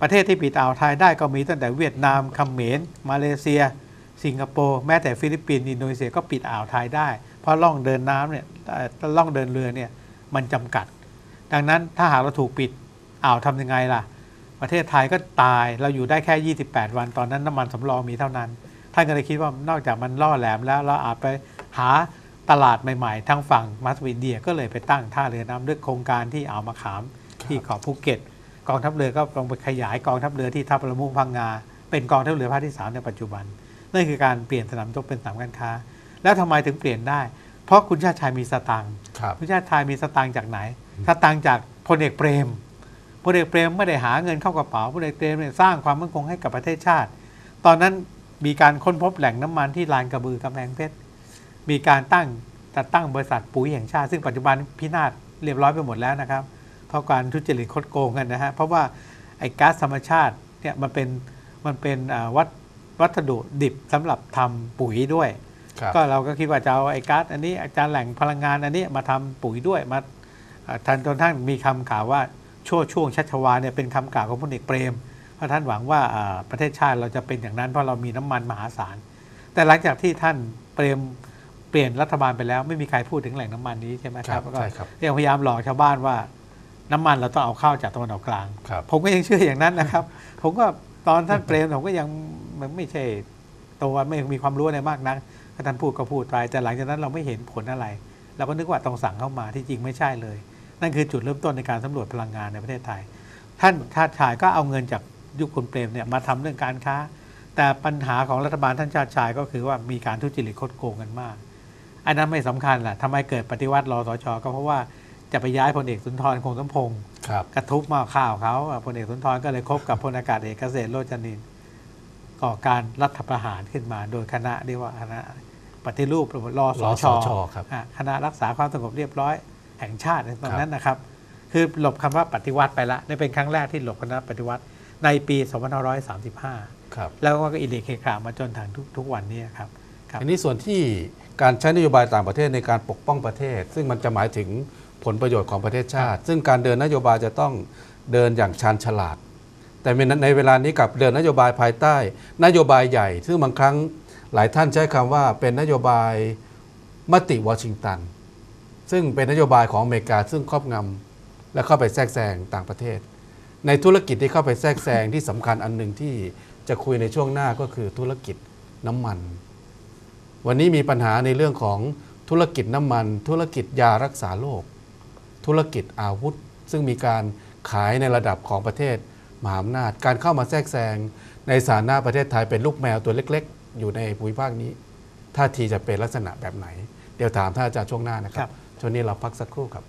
ประเทศที่ปิดอ่าวไทยได้ก็มีตั้งแต่เวียดนามเขมรมาเลเซีย สิงคโปร์แม้แต่ฟิลิปปินส์อินโดนีเซียก็ปิดอ่าวไทยได้ เพราะล่องเดินน้ำเนี่ยเอ่ล่องเดินเรือเนี่ยมันจำกัด ดังนั้นถ้าหากเราถูกปิดอ่าวทำยังไงล่ะ ประเทศไทยก็ตายเราอยู่ได้แค่ 28 วันตอนนั้นน้ำมันสำรองมีเท่านั้นท่านก็เลยคิดว่านอกจากมันล่อแหลมแล้วเราอาจไปหาตลาดใหม่ๆทางฝั่งมาสวินเดียก็เลยไปตั้งท่าเรือน้ำด้วยโครงการที่อ่าวมะขามที่เกาะภูเก็ต กองทัพเรือก็ลงไปขยายกองทัพเรือที่ทัพละมุงพังงา เป็นกองทัพเรือภาคที่ 3 ในปัจจุบันนั่นคือการเปลี่ยนสนามรบเป็นสนามการค้า แล้วทำไมถึงเปลี่ยนได้ เพราะคุณชาติชายมีสตังค์ครับคุณชาติชายมีสตังค์จากไหน สตังค์จากพลเอกเปรมพลเอกเปรมไม่ได้หาเงินเข้ากระเป๋าพลเอกเปรมเนี่ยสร้างความมั่นคงให้กับประเทศชาติ ตอนนั้นมีการค้นพบแหล่งน้ำมันที่ลานกระบือกำแพงเพชรมีการตั้งจัดตั้งบริษัทปุ๋ยแห่งชาติ ซึ่งปัจจุบันพินาศเรียบร้อยไปหมดแล้วนะครับ เพราะการทุจริตคดโกงกันนะฮะเพราะว่าไอ้ก๊าซธรรมชาติเนี่ยมันเป็นมันเป็นอ่าวัตวัสดุดิบสำหรับทำปุ๋ยด้วยครับก็เราก็คิดว่าจะเอาไอ้ก๊าซอันนี้อาจารย์แหล่งพลังงานอันนี้มาทำปุ๋ยด้วยมาอ่าทันจนทั้งมีคำข่าวว่าช่วช่วงชัชวาลเนี่ยเป็นคำกล่าวของพลเอกเปรมเพราะท่านหวังว่าอ่าประเทศชาติเราจะเป็นอย่างนั้นเพราะเรามีน้ำมันมหาศาล แต่หลังจากที่ท่านเปรมเปลี่ยนรัฐบาลไปแล้ว ไม่มีใครพูดถึงแหล่งน้ำมันนี้ใช่ไหมคครัรับบแล้วก็ใช่ครับยังพยายามหลอกชาวบ้านว่า น้ำมันเราต้องเอาเข้าจากตะวันออกกลางครับผมก็ยังเชื่ออย่างนั้นนะครับ ผมก็ตอนท่านเปรมผมก็ยังมันไม่ใช่ตัวไม่มีความรู้อะไรมากนักถ้าท่านพูดก็พูดไปแต่หลังจากนั้นเราไม่เห็นผลอะไร เราก็นึกว่าต้องสั่งเข้ามาที่จริงไม่ใช่เลย นั่นคือจุดเริ่มต้นในการสำรวจพลังงานในประเทศไทย ท่านชาติชายก็เอาเงินจากยุคคุณเปรมเนี่ยมาทำเรื่องการค้า แต่ปัญหาของรัฐบาลท่านชาติชายก็คือว่ามีการทุจริตคดโกงกันมาก อันนั้นไม่สำคัญแหละทำไมเกิดปฏิวัติรอสชก็เพราะว่า จะไปย้ายพลเอกสุนทรคงสมพงษ์ครับกระทุบหมาข้าวเขาอะพลเอกสุนทรก็เลยคบกับพลอากาศเอกเกษตรโรจนินทร์ก่อการรัฐประหารขึ้นมาโดยคณะเรียกว่าคณะปฏิรูปรอสรอชสชครับอะคณะรักษาความสงบเรียบร้อยแห่งชาติในตอนนั้นนะครับ คือหลบคำว่าปฏิวัติไปละนี่เป็นครั้งแรกที่หลบคณะปฏิวัติในปี 2535ครับแล้วก็อิเลเคขามาจนถึงทุกทุกวันนี้ครับครับอันนี้ส่วนที่การใช้นโยบายต่างประเทศในการปกป้องประเทศ ซึ่งมันจะหมายถึง ผลประโยชน์ของประเทศชาติ ซึ่งการเดินนโยบายจะต้องเดินอย่างชาญฉลาด แต่ในเวลานี้กับเดินนโยบายภายใต้ นโยบายใหญ่ ซึ่งบางครั้งหลายท่านใช้คำว่าเป็นนโยบายมติวอชิงตัน ซึ่งเป็นนโยบายของอเมริกาซึ่งครอบงำและเข้าไปแทรกแซงต่างประเทศ ในธุรกิจที่เข้าไปแทรกแซงที่สำคัญอันหนึ่งที่จะคุยในช่วงหน้าก็คือธุรกิจน้ำมัน วันนี้มีปัญหาในเรื่องของธุรกิจน้ำมัน ธุรกิจยารักษาโรค ธุรกิจอาวุธ ซึ่งมีการขายในระดับของประเทศมหาอำนาจ การเข้ามาแทรกแซงในสถานะประเทศไทยเป็นลูกแมวตัวเล็ก ๆ อยู่ในภูมิภาคนี้ท่าทีจะเป็นลักษณะแบบไหน เดี๋ยวถามท่านอาจารย์ช่วงหน้านะคครัรับบช่วงนี้เราพักสักครู่ครับ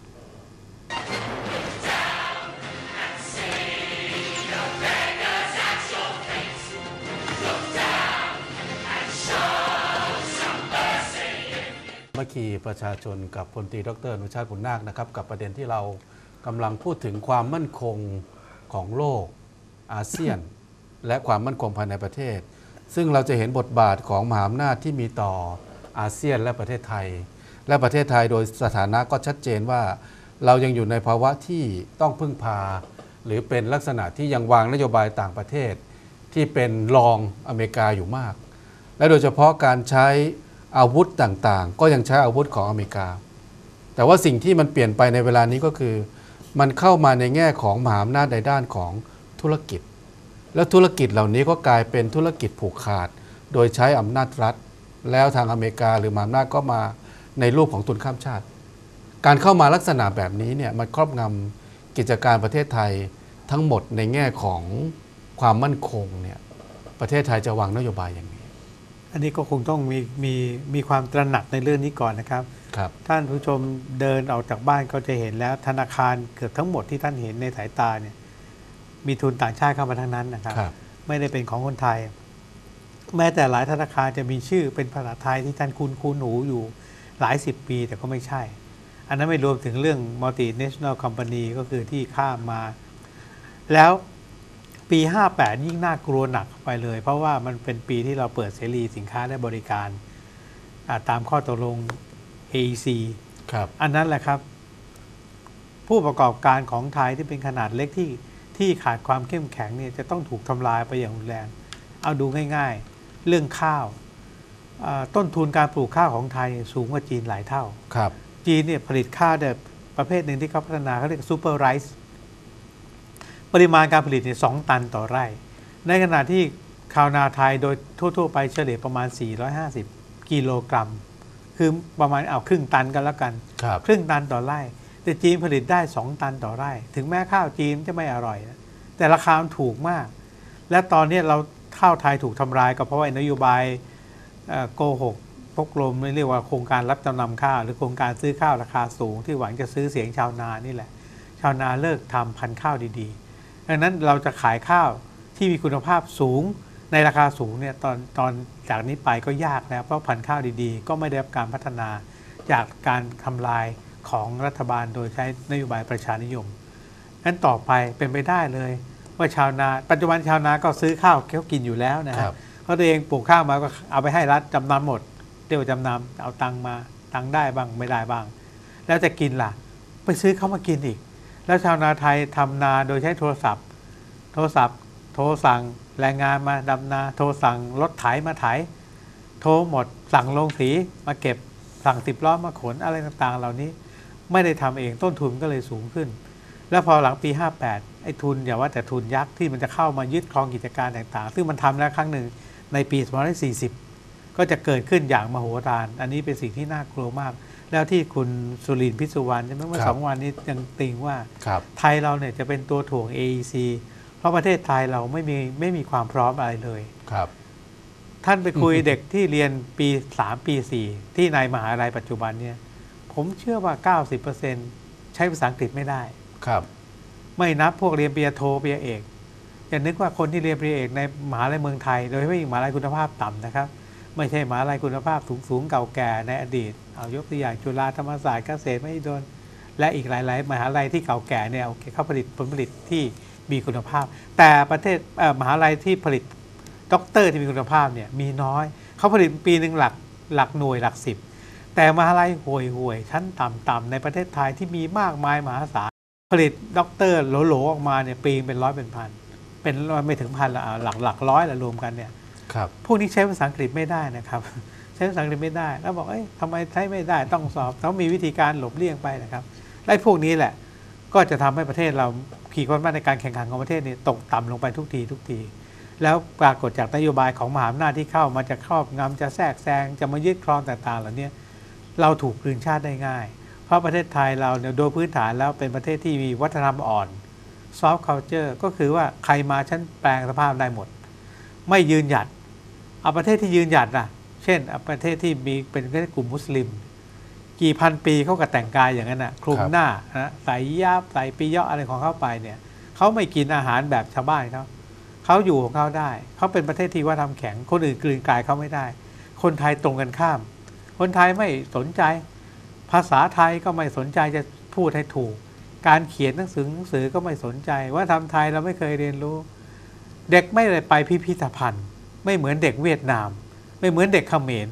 มื่อคีประชาชนกับพลตรีดรอนุชาติบุญนาคนะครับกับประเด็นที่เรากำลังพูดถึงความมั่นคงของโลกอาเซียน และความมั่นคงภายในประเทศ ซึ่งเราจะเห็นบทบาทของมหาอำนาจที่มีต่ออาเซียนและประเทศไทย และประเทศไทยโดยสถานะก็ชัดเจนว่า เรายังอยู่ในภาวะที่ต้องพึ่งพา หรือเป็นลักษณะที่ยังวางนโยบายต่างประเทศ ที่เป็นรองอเมริกาอยู่มาก และโดยเฉพาะการใช้ อาวุธต่างๆ ก็ยังใช้อาวุธของอเมริกา แต่ว่าสิ่งที่มันเปลี่ยนไปในเวลานี้ก็คือ มันเข้ามาในแง่ของมหาอำนาจในด้านของธุรกิจ แล้วธุรกิจเหล่านี้ก็กลายเป็นธุรกิจผูกขาด โดยใช้อำนาจรัฐ แล้วทางอเมริกาหรือมหาอำนาจก็มาในรูปของทุนข้ามชาติ การเข้ามาลักษณะแบบนี้เนี่ยมันครอบงำกิจการประเทศไทยทั้งหมดในแง่ของความมั่นคงเนี่ยประเทศไทยจะวางนโยบายอย่างนี้ อันนี้ก็คงต้องมีมีมีความตระหนักในเรื่องนี้ก่อนนะครับ ครับ ท่านผู้ชมเดินออกจากบ้านก็จะเห็นแล้วธนาคารเกือบทั้งหมดที่ท่านเห็นในสายตาเนี่ยมีทุนต่างชาติเข้ามาทั้งนั้นนะครับ ครับ ไม่ได้เป็นของคนไทย แม้แต่หลายธนาคารจะมีชื่อเป็นภาษาไทยที่ท่านคุ้นคุ้นหูอยู่หลายสิบปีแต่ก็ไม่ใช่ อันนั้นไม่รวมถึงเรื่อง multinational company ก็คือที่ข้ามมา แล้ว ปี 58 ยิ่งน่ากลัวหนักเข้าไปเลย เพราะว่ามันเป็นปีที่เราเปิดเสรีสินค้าและบริการอ่าตามข้อตกลง AEC ครับ อันนั้นแหละครับ ผู้ประกอบการของไทยที่เป็นขนาดเล็กที่ทที่ขาดความเข้มแข็งเนี่ยจะต้องถูกทำลายไปอย่างรุนแรง เอาดูง่าย ๆ เรื่องข้าวอ่าต้นทุนการปลูกข้าวของไทยสูงกว่าจีนหลายเท่า ครับ จีนเนี่ยผลิตข้าวแบบประเภทหนึ่งที่เขาพัฒนาเขาเรียกซูเปอร์ไรซ์ ปริมาณการผลิตเนี่ยสองตันต่อไร่ ในขณะที่ชาวนาไทยโดยทั่ว ๆ ไปเฉลี่ยประมาณ 450 กิโลกรัม คือประมาณเอาครึ่งตันกันแล้วกันครับครึ่งตันต่อไร่ แต่จีนผลิตได้ 2 ตันต่อไร่ ถึงแม้ข้าวจีนจะไม่อร่อยนะแต่ราคามันถูกมาก และตอนนี้เราข้าวไทยถูกทำลายก็เพราะว่าไอ้นโยบายเอ่อโกหกพกลมเรียกว่าโครงการรับจำนำข้าว หรือโครงการซื้อข้าวราคาสูง ที่หวังจะซื้อเสียงชาวนานี่แหละ ชาวนาเลิกทำพันธุ์ข้าวดีๆ ดังนั้นเราจะขายข้าวที่มีคุณภาพสูงในราคาสูงเนี่ยตอนตอนจากนี้ไปก็ยากแล้วเพราะพันธุ์ข้าวดีๆ ก็ไม่ได้รับการพัฒนาจากการทำลายของรัฐบาลโดยใช้นโยบายประชานิยมนั้นต่อไปเป็นไปได้เลย ว่าชาวนาปัจจุบันชาวนาก็ซื้อข้าวเขากินอยู่แล้วนะคครัรับบเพราะตัวเองปลูกข้าวมาก็เอาไปให้รัฐจำนำหมดเรียกว่าจำนำเอาตังค์มาตังค์ได้บ้างไม่ได้บ้าง แล้วจะกินล่ะ ไปซื้อเขามากินอีก แล้วชาวนาไทยทำนาโดยใช้โทรศัพท์ โทรศัพท์ โทรสั่งแรงงานมาดำนา โทรสั่งรถไถมาไถ โทรหมด สั่งลงสีมาเก็บ สั่งสิบล้อมาขนอะไรต่างๆ เหล่านี้ ไม่ได้ทำเองต้นทุนก็เลยสูงขึ้น แล้วพอหลังปี 58 ไอ้ทุนอย่าว่าแต่ทุนยักษ์ที่มันจะเข้ามายึดครองกิจการต่างๆ ซึ่งมันทำแล้วครั้งหนึ่งในปี 2540 ก็จะเกิดขึ้นอย่างมโหฬาร อันนี้เป็นสิ่งที่น่ากลัวมาก แล้วที่คุณสุรินทร์พิสุวรรณใช่ไหมเมื่อครับสองวันนี้ยังติงว่าครับไทยเราเนี่ยจะเป็นตัวถ่วง AEC เพราะประเทศไทยเราไม่มีไม่มีความพร้อมอะไรเลยครับ ท่านไปคุยเด็กที่เรียนปี3ปี4ที่ในมหาลัยปัจจุบันเนี่ย ผมเชื่อว่า 90%ใช้ภาษาอังกฤษไม่ได้ครับ ไม่นับพวกเรียนปริญญาโทปริญญาเอกอย่านึกว่าคนที่เรียนปริญญาเอกในมหาลัยเมืองไทย โดยเฉพาะยิ่งมหาลัยคุณภาพต่ำนะครับ ไม่ใช่มหาลัยคุณภาพสูงสูงๆเก่าแก่ในอดีต เอายกตัวอย่างจุฬาธรรมศาสตร์เกษตรมหิดลและอีกหลาย ๆ มหาลัยที่เก่าแก่เนี่ยโอเคเขาผลิตผลผลิตที่มีคุณภาพ แต่ประเทศเมหาลัยที่ผลิตด็อกเตอร์ที่มีคุณภาพเนี่ยมีน้อยเขาผลิตปีหนึ่งหลักหลักหน่วยหลักสิบแต่มหาลัยห่วยห่วยชั้นต่ำๆในประเทศไทยที่มีมากมายมหาศาลผลิตด็อกเตอร์โหลๆออกมาเนี่ยปีเป็นร้อยเป็นพันเป็นไม่ถึงพันละหลักหลักร้อยละรวมกันเนี่ย ครับพวกนี้ใช้ภาษาอังกฤษไม่ได้นะครับใช้ภาษาอังกฤษไม่ได้ แล้วบอกเอ้ยทำไมใช้ไม่ได้ต้องสอบต้องมีวิธีการหลบเลี่ยงไปนะครับและพวกนี้แหละก็จะทำให้ประเทศเราขีดความสามารถในการแข่งขันของประเทศนี้ตกต่ำลงไปทุกทีทุกที แล้วปรากฏจากนโยบายของมหาอำนาจที่เข้ามาจะครอบงำจะแทรกแซงจะมายึดครองต่างๆเหล่านี้เราถูกกลืนชาติได้ง่าย เพราะประเทศไทยเราเนี่ยโดยพื้นฐานแล้วเป็นประเทศที่มีวัฒนธรรมอ่อนซอฟต์เคาเจอร์ก็คือว่าใครมาชั้นแปลงสภาพได้หมด ไม่ยืนหยัด เอาประเทศที่ยืนหยัดนะเช่นเอาประเทศที่มีเป็นกลุ่มมุสลิม กี่พันปีเขาก็แต่งกายอย่างนั้นนะคลุมหน้านะใส่ยาบใส่ปีเยาะอะไรของเขาไปเนี่ยเขาไม่กินอาหารแบบชาวบ้านเขาเขาอยู่ของเขาได้เขาเป็นประเทศที่ว่าทำแข็งคนอื่นกลืนกายเขาไม่ได้ คนไทยตรงกันข้าม คนไทยไม่สนใจ ภาษาไทยก็ไม่สนใจจะพูดให้ถูก การเขียนหนังสือหนังสือก็ไม่สนใจ ว่าทำไทยเราไม่เคยเรียนรู้ เด็กไม่ได้ไปพิพิธภัณฑ์ ไม่เหมือนเด็กเวียดนาม ไม่เหมือนเด็กเขมร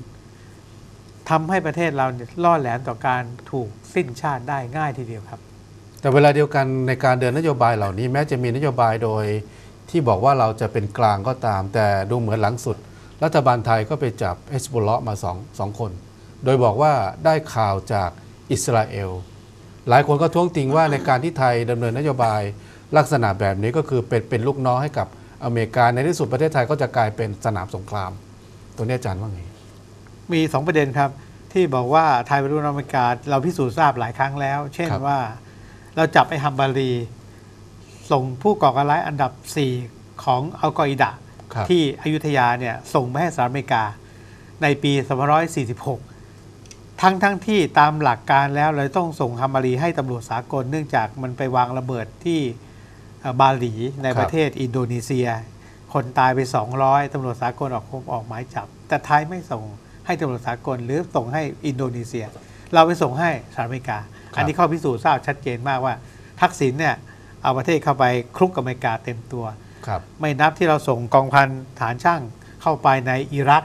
ทำให้ประเทศเราล่อแหลมต่อการถูกสิ้นชาติได้ง่ายทีเดียวครับ แต่เวลาเดียวกันในการเดินนโยบายเหล่านี้แม้จะมีนโยบายโดยที่บอกว่าเราจะเป็นกลางก็ตาม แต่ดูเหมือนหลังสุด รัฐบาลไทยก็ไปจับเฮสบุลเลาะมาสองสองคน โดยบอกว่าได้ข่าวจากอิสราเอล หลายคนก็ท้วงติงว่าในการที่ไทยดำเนินนโยบายลักษณะแบบนี้ก็คือเป็นเป็นลูกน้องให้กับ อเมริกาในที่สุดประเทศไทยก็จะกลายเป็นสนามสงคราม ตัวนี้อาจารย์ว่าไง มีสองประเด็นครับ ที่บอกว่าไทยเป็นรุ่นอเมริกาเราพิสูจน์ทราบหลายครั้งแล้ว เช่นครับว่าเราจับไอ้ฮัมบารี ส่งผู้ก่อการร้ายอันดับ 4 ของอัลกออิดะครับที่อยุธยาเนี่ยส่งไปให้สหรัฐอเมริกา ในปี 2546 ทั้งทั้งที่ตามหลักการแล้วเราต้องส่งฮัมบารีให้ตำรวจสากลเนื่องจากมันไปวางระเบิดที่เอ่อ บาหลีในครับประเทศอินโดนีเซีย คนตายไป 200ตำรวจสากลออกออกหมายจับ แต่ไทยไม่ส่งให้ตำรวจสากลหรือส่งให้อินโดนีเซีย เราไปส่งให้สหรัฐอเมริกา อันนี้ข้อพิสูจน์ทราบชัดเจนมากว่า ทักษิณเนี่ยเอาประเทศเข้าไปคลุกกับอเมริกาเต็มตัวครับไม่นับที่เราส่งกองพันฐานช่างเข้าไปในอิรัก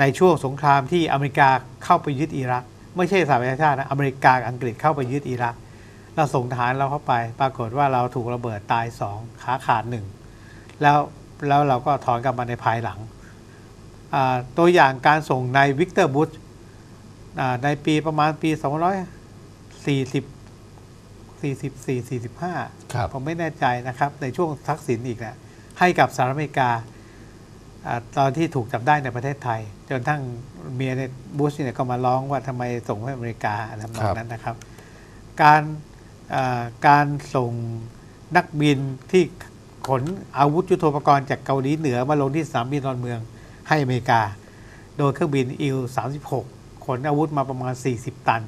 ในช่วงสงครามที่อเมริกาเข้าไปยึดอิรัก ไม่ใช่สหประชาชาตินะอเมริกากับอังกฤษเข้าไปยึดอิรัก เราส่งทหารเราเข้าไป ปรากฏว่าเราถูกระเบิดตายสองขาขาดหนึ่งแล้วแล้วเราก็ถอนกลับมาในภายหลังอ่าตัวอย่างการส่งในวิกเตอร์บุชในปีประมาณปี 240 44 45ครับผมไม่แน่ใจนะครับ ในช่วงทักษิณอีกแหละให้กับสหรัฐอเมริกาอาตอนที่ถูกจับได้ในประเทศไทย จนทั้งเมียในบุชเนี่ยก็มาร้องว่าทำไมส่งให้อเมริกาอะไรแบบครับนั้นนะครับ การอ่า การส่งนักบินที่ขนอาวุธยุทโธปกรณ์จากเกาหลีเหนือมาลงที่สนามบินดอนเมืองให้อเมริกา โดยเครื่องบินอิล36 ขนอาวุธมาประมาณ 40 ตัน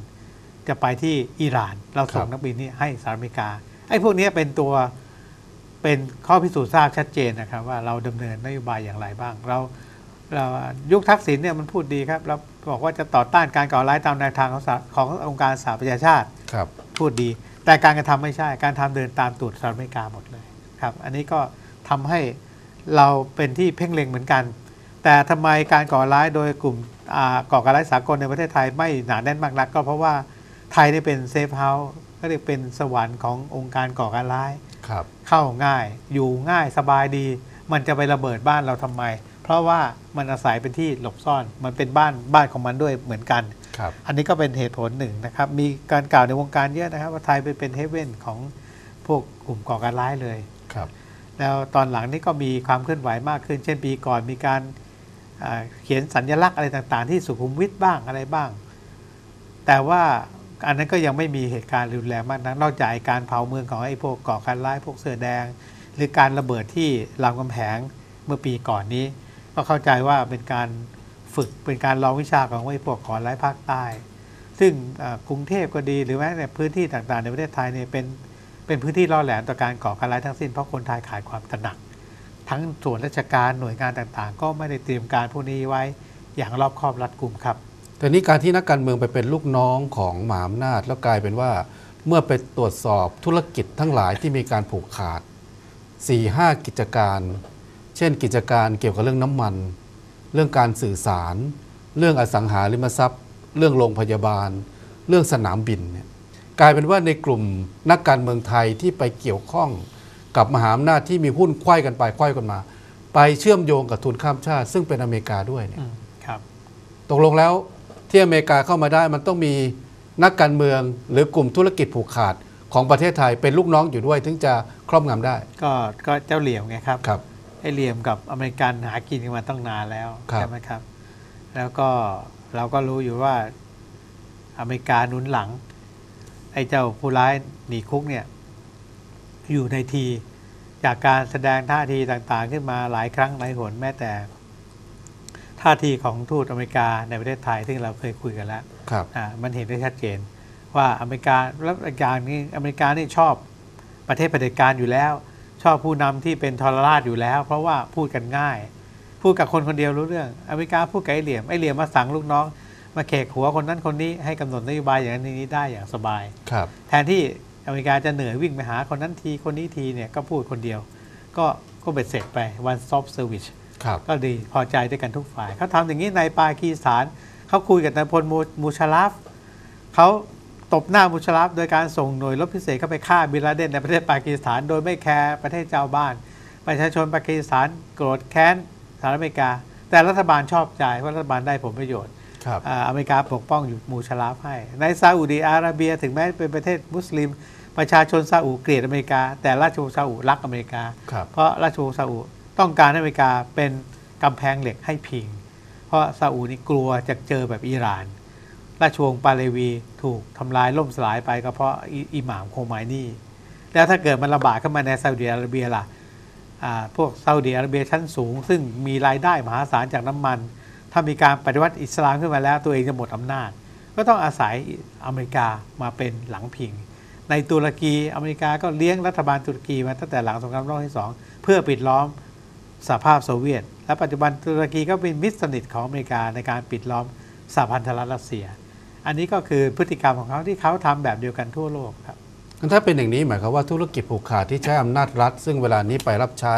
จะไปที่อิหร่าน เราส่คงรับนักบินนี้ให้สหรัฐอเมริกา ไอ้พวกเนี้ยเป็นตัวเป็นข้อพิสูจน์ทราบชัดเจนนะครับ ว่าเราดำเนินนโยบายอย่างไรบ้าง เราเรายุคทักษิณเนี่ยมันพูดดีครับเราบอกว่าจะต่อต้านการก่อร้ายตามแนวทางของสหขององค์การสหประชาชาติครับพูดดี แต่การกระทำไม่ใช่ การทำเดินตามตูดสหรัฐอเมริกาหมดเลยครับ อันนี้ก็ทำให้เราเป็นที่เพ่งเล็งเหมือนกัน แต่ทำไมการก่อร้ายโดยกลุ่มอ่าก่อการร้ายสากลในประเทศไทยไม่หนาแน่นมากนัก ก็เพราะว่าไทยนี่เป็นเซฟเฮาส์ก็เรียกเป็นสวรรค์ขององค์การก่อการร้ายครับเข้าง่ายอยู่ง่ายสบายดี มันจะไประเบิดบ้านเราทำไม เพราะว่ามันอาศัยเป็นที่หลบซ่อนมันเป็นบ้านบ้านของมันด้วยเหมือนกันครับ อันนี้ก็เป็นเหตุผลหนึ่งนะครับ มีการกล่าวในวงการเยอะนะครับ ว่าไทยไปเป็นเฮเว่นของพวกกลุ่มก่อการร้ายเลยครับแล้วตอนหลังนี่ก็มีความเคลื่อนไหวมากขึ้น เช่นปีก่อนมีการอ่าเขียนสัญลักษณ์อะไรต่างๆ ที่สุขุมวิทบ้างอะไรบ้าง แต่ว่าอันนั้นก็ยังไม่มีเหตุการณ์รุนแรงมากนักนอกจากไอ้การเผาเมืองของไอ้พวกก่อการร้ายพวกเสื้อแดง หรือการระเบิดที่รามคำแหงเมื่อปีก่อนนี้ ก็เข้าใจว่าเป็นการ ฝึกเป็นการลองวิชาของไอ้พวกก่อร้ายภาคใต้ ซึ่งกรุงเทพก็ดีหรือแม้แต่พื้นที่ต่างๆ ในประเทศไทยเนี่ยเป็นเป็นพื้นที่ล่อแหลมต่อการก่อการร้ายทั้งสิ้นเพราะคนไทยขาดความตระหนัก ทั้งส่วนราชการหน่วยงานต่างๆ ก็ไม่ได้เตรียมการพวกนี้ไว้อย่างรอบคอบรัดกุมครับแต่นี่การที่นักการเมืองไปเป็นลูกน้องของหมหาอำนาจแล้วกลายเป็นว่า เมื่อไปตรวจสอบธุรกิจทั้งหลายที่มีการผูกขาด4 5กิจการ เช่นกิจการเกี่ยวกับเรื่องน้ำมัน เรื่องการสื่อสาร เรื่องอสังหาริมทรัพย์ เรื่องโรงพยาบาล เรื่องสนามบินเนี่ยกลายเป็นว่าในกลุ่มนักการเมืองไทยที่ไปเกี่ยวข้องกับมหาอำนาจที่มีหุ้นไขว้กันไปไขว้กันมา ไปเชื่อมโยงกับทุนข้ามชาติ ซึ่งเป็นอเมริกาด้วยเนี่ยอืมครับตกลงแล้วที่อเมริกาเข้ามาได้มันต้องมีนักการเมืองหรือกลุ่มธุรกิจผูกขาดของประเทศไทยเป็นลูกน้องอยู่ด้วยถึงจะครอบงำได้ ก็ก็เจ้าเหลี่ยมไงครับครับ ไอ้เหลี่ยมกับอเมริกันหากินกันมาตั้งนานแล้วครับใช่ไหมครับ แล้วก็เราก็รู้อยู่ว่าอเมริกาหนุนหลัง ไอ้เจ้าผู้ร้ายหนีคุกเนี่ย อยู่ในทีจากการแสดงท่าทีต่างๆ ขึ้นมาหลายครั้งหลายหนแม้แต่ท่าทีของทูตอเมริกาในประเทศไทย ซึ่งเราเคยคุยกันแล้วครับอ่ามันเห็นได้ชัดเจน ว่าอเมริกาแล้วอีกอย่างนี้อเมริกานี่ชอบประเทศเผด็จการอยู่แล้ว ชอบผู้นำที่เป็นทรราชอยู่แล้ว เพราะว่าพูดกันง่าย พูดกับคนคนเดียวรู้เรื่อง อเมริกาพูดกับไอ้เหลี่ยมไอ้เหลี่ยมมาสั่งลูกน้อง มาเขกหัวคนนั้นคนนี้ให้กำหนดนโยบายอย่างนั้นอย่างนี้ได้อย่างสบายครับแทนที่อเมริกาจะเหนื่อยวิ่งไปหาคนนั้นทีคนนี้ทีเนี่ยก็พูดคนเดียว ก็ก็เบ็ดเสร็จไป one stop service ครับก็ดีพอใจด้วยกันทุกฝ่ายเขาทำอย่างนี้ในปากีสถานเขาคุยกับนายพลมูมูชาราฟเขา ตบหน้ามูชาราฟโดยการส่งหน่วยรบพิเศษเข้าไปฆ่าบินลาเดนในประเทศปากีสถานโดยไม่แคร์ประเทศเจ้าบ้าน ประชาชนปากีสถานโกรธแค้นสหรัฐอเมริกา แต่รัฐบาลชอบใจเพราะรัฐบาลได้ผลประโยชน์ครับอ่าอเมริกาปกป้องอยู่มูชาราฟให้ ในซาอุดีอาระเบียถึงแม้เป็นประเทศมุสลิม ประชาชนซาอุเกลียดอเมริกา แต่ราชวงศ์ซาอุรักอเมริกาครับเพราะราชวงศ์ซาอุต้องการให้อเมริกาเป็นกำแพงเหล็กให้พิง เพราะซาอุนี่กลัวจะเจอแบบอิหร่าน ราชวงศ์ปาเลวีถูกทำลายล่มสลายไปก็เพราะอิอิหม่ามโคไมนี่แล้วถ้าเกิดมันระบาดเข้ามาในซาอุดิอาระเบียล่ะพวกซาอุดิอาระเบียชั้นสูง ซึ่งมีรายได้มหาศาลจากน้ำมัน ถ้ามีการปฏิวัติอิสลามขึ้นมาแล้วตัวเองจะหมดอำนาจ ก็ต้องอาศัยอเมริกามาเป็นหลังพิง ในตุรกีอเมริกาก็เลี้ยงรัฐบาลตุรกีมาตั้งแต่หลังสงครามโลกที่สองเพื่อปิดล้อมสหภาพโซเวียต และปัจจุบันตุรกีก็เป็นมิตรสนิทของอเมริกาในการปิดล้อมสหพันธรัฐรัสเซีย อันนี้ก็คือพฤติกรรมของเขาที่เขาทำแบบเดียวกันทั่วโลกครับงั้นถ้าเป็นอย่างนี้หมายความว่าธุรกิจผูกขาดที่ใช้อำนาจรัฐ ซึ่งเวลานี้ไปรับใช้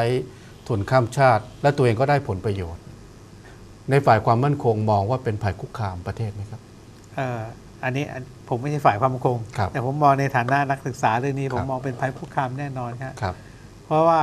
ทุนข้ามชาติ และตัวเองก็ได้ผลประโยชน์ ในฝ่ายความมั่นคงมองว่าเป็นภัยคุกคามประเทศไหมครับเอ่ออันนี้อันผมไม่ใช่ฝ่ายความมั่นคงครับแต่ผมมองในฐานะนักศึกษาเรื่องนี้ครับผมมองเป็นภัยคุกคามแน่นอนครับครับเพราะว่า